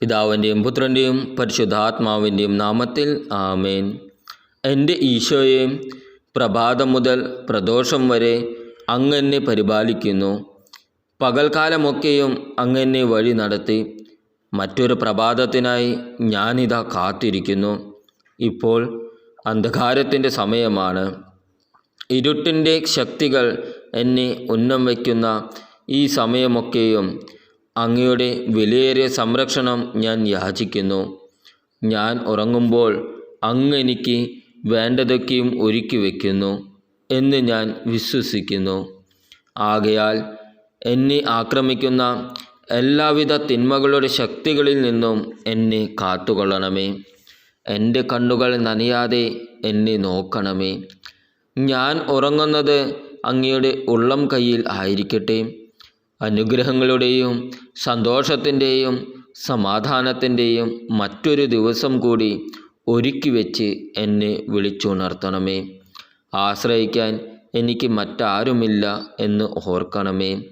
പിതാവിന്റെയും പുത്രന്റെയും പരിശുദ്ധാത്മാവിന്റെയും നാമത്തിൽ ആമേൻ. എന്റെ ഈശോയെ പ്രഭാതം മുതൽ പ്രദോഷം വരെ അങ്ങെന്നെ പരിപാലിക്കുന്നു. പകൽക്കാലമൊക്കെയും അങ്ങെന്നെ വഴി നടത്തി. മറ്റൊരു പ്രഭാതത്തിനായി ഞാനിതാ കാത്തിരിക്കുന്നു. ഇപ്പോൾ അന്ധകാരത്തിന്റെ സമയമാണ്. ഇരുട്ടിന്റെ ശക്തികൾ എന്നെ ഉന്നം വയ്ക്കുന്ന ഈ സമയമൊക്കെയും അങ്ങയുടെ വിലയേറിയ സംരക്ഷണം ഞാൻ യാചിക്കുന്നു. ഞാൻ ഉറങ്ങുമ്പോൾ അങ്ങ് എനിക്ക് വേണ്ടതൊക്കെയും ഒരുക്കി വയ്ക്കുന്നു എന്ന് ഞാൻ വിശ്വസിക്കുന്നു. ആകയാൽ എന്നെ ആക്രമിക്കുന്ന എല്ലാവിധ തിന്മകളുടെ ശക്തികളിൽ നിന്നും എന്നെ കാത്തുകൊള്ളണമേ. എന്റെ കണ്ണുകൾ നനയാതെ എന്നെ നോക്കണമേ. ഞാൻ ഉറങ്ങുന്നത് അങ്ങയുടെ ഉള്ളം കയ്യിൽ ആയിരിക്കട്ടെ. അനുഗ്രഹങ്ങളുടെയും സന്തോഷത്തിന്റെയും സമാധാനത്തിന്റെയും മറ്റൊരു ദിവസം കൂടി ഒരുക്കി വെച്ച് എന്നെ വിളിച്ചുണർത്തണമേ. ആശ്രയിക്കാൻ എനിക്ക് മറ്റാരുമില്ല എന്ന് ഓർക്കണമേ.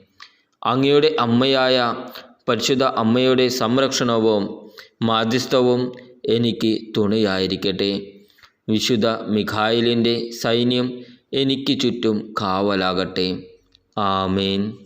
അങ്ങയുടെ അമ്മയായ പരിശുദ്ധ അമ്മയുടെ സംരക്ഷണവും മാധ്യസ്ഥവും എനിക്ക് തുണയായിരിക്കട്ടെ. വിശുദ്ധ മിഖായിലിന്റെ സൈന്യം എനിക്ക് ചുറ്റും കാവലാകട്ടെ. ആമേൻ.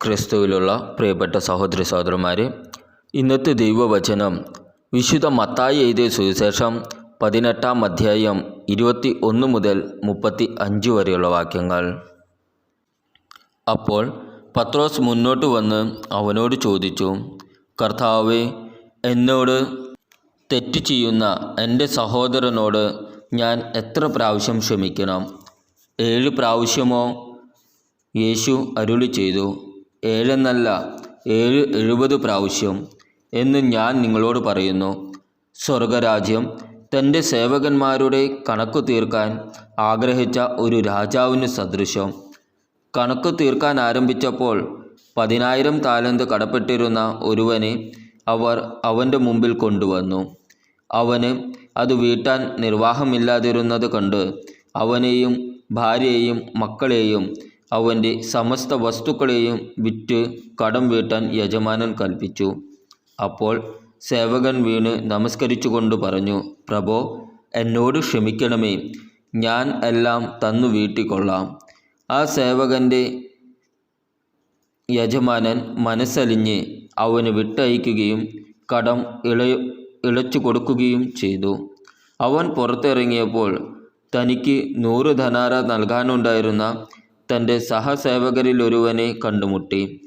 ക്രിസ്തുവിലുള്ള പ്രിയപ്പെട്ട സഹോദരി സഹോദരന്മാരെ ഇന്നത്തെ ദൈവവചനം വിശുദ്ധ മത്തായി എഴുതിയ സുവിശേഷം പതിനെട്ടാം അധ്യായം ഇരുപത്തി ഒന്ന് മുതൽ മുപ്പത്തി അഞ്ച് വരെയുള്ള വാക്യങ്ങൾ. അപ്പോൾ പത്രോസ് മുന്നോട്ട് വന്ന് അവനോട് ചോദിച്ചു കർത്താവെ എന്നോട് തെറ്റ് ചെയ്യുന്ന എന്റെ സഹോദരനോട് ഞാൻ എത്ര പ്രാവശ്യം ക്ഷമിക്കണം? ഏഴ് പ്രാവശ്യമോ? യേശു അരുളി ചെയ്തു ഏഴെന്നല്ല ഏഴ് എഴുപത് പ്രാവശ്യം എന്ന് ഞാൻ നിങ്ങളോട് പറയുന്നു. സ്വർഗരാജ്യം തന്റെ സേവകന്മാരുടെ കണക്ക് തീർക്കാൻ ആഗ്രഹിച്ച ഒരു രാജാവിന് സദൃശം. കണക്ക് തീർക്കാൻ ആരംഭിച്ചപ്പോൾ പതിനായിരം താലന്ത് കടപ്പെട്ടിരുന്ന ഒരുവനെ അവർ അവന്റെ മുമ്പിൽ കൊണ്ടുവന്നു. അവന് അത് വീട്ടാൻ നിർവാഹമില്ലാതിരുന്നത് കണ്ട് അവനെയും ഭാര്യയെയും മക്കളെയും അവന്റെ സമസ്ത വസ്തുക്കളെയും വിറ്റ് കടം വീട്ടാൻ യജമാനൻ കൽപ്പിച്ചു. അപ്പോൾ സേവകൻ വീണ് നമസ്കരിച്ചുകൊണ്ട് പറഞ്ഞു പ്രഭോ എന്നോട് ക്ഷമിക്കണമേ. ഞാൻ എല്ലാം തന്നു വീട്ടിക്കൊള്ളാം. ആ സേവകന്റെ യജമാനൻ മനസ്സലിഞ്ഞ് അവന് വിട്ടയക്കുകയും കടം ഇള ഇളച്ചു കൊടുക്കുകയും ചെയ്തു. അവൻ പുറത്തിറങ്ങിയപ്പോൾ തനിക്ക് നൂറ് ധനാര നൽകാനുണ്ടായിരുന്ന തന്റെ സഹസേവകരിൽ ഒരുവനെ കണ്ടുമുട്ടി.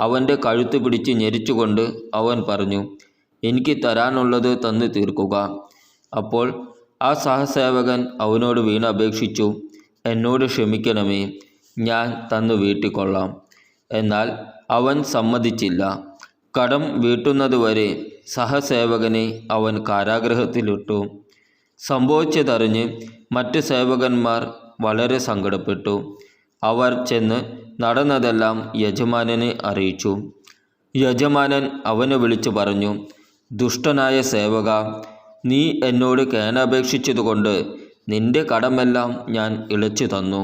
അവന്റെ കഴുത്ത് പിടിച്ച് ഞെരിച്ചുകൊണ്ട് അവൻ പറഞ്ഞു എനിക്ക് തരാനുള്ളത് തന്നു തീർക്കുക അപ്പോൾ ആ സഹസേവകൻ അവനോട് വീണ് അപേക്ഷിച്ചു എന്നോട് ക്ഷമിക്കണമേ ഞാൻ തന്നു വീട്ടിക്കൊള്ളാം എന്നാൽ അവൻ സമ്മതിച്ചില്ല. കടം വീട്ടുന്നതുവരെ സഹസേവകനെ അവൻ കാരാഗ്രഹത്തിലിട്ടു. സംഭവിച്ചതറിഞ്ഞ് മറ്റ് സേവകന്മാർ വളരെ സങ്കടപ്പെട്ടു. അവർ ചെന്ന് നടന്നതെല്ലാം യജമാനനെ അറിയിച്ചു. യജമാനൻ അവനെ വിളിച്ചു പറഞ്ഞു ദുഷ്ടനായ സേവക നീ എന്നോട് കേനപേക്ഷിച്ചതുകൊണ്ട് നിന്റെ കടമെല്ലാം ഞാൻ ഇളച്ചു തന്നു.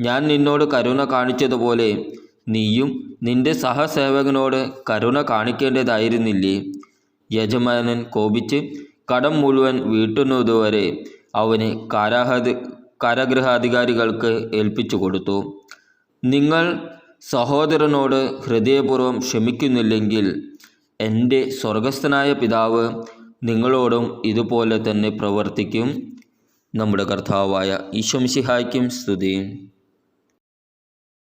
ഞാൻ നിന്നോട് കരുണ കാണിച്ചതുപോലെ നീയും നിന്റെ സഹസേവകനോട് കരുണ കാണിക്കേണ്ടതായിരുന്നില്ലേ? യജമാനൻ കോപിച്ച് കടം മുഴുവൻ വീട്ടുന്നതുവരെ അവന് കാരാഹതി കാരാഗൃഹാധികാരികൾക്ക് ഏൽപ്പിച്ചു കൊടുത്തു. നിങ്ങൾ സഹോദരനോട് ഹൃദയപൂർവം ക്ഷമിക്കുന്നില്ലെങ്കിൽ എന്റെ സ്വർഗസ്ഥനായ പിതാവ് നിങ്ങളോടും ഇതുപോലെ തന്നെ പ്രവർത്തിക്കും. നമ്മുടെ കർത്താവായ ഈശ്വംശിഹായ്ക്കും സ്തുതി.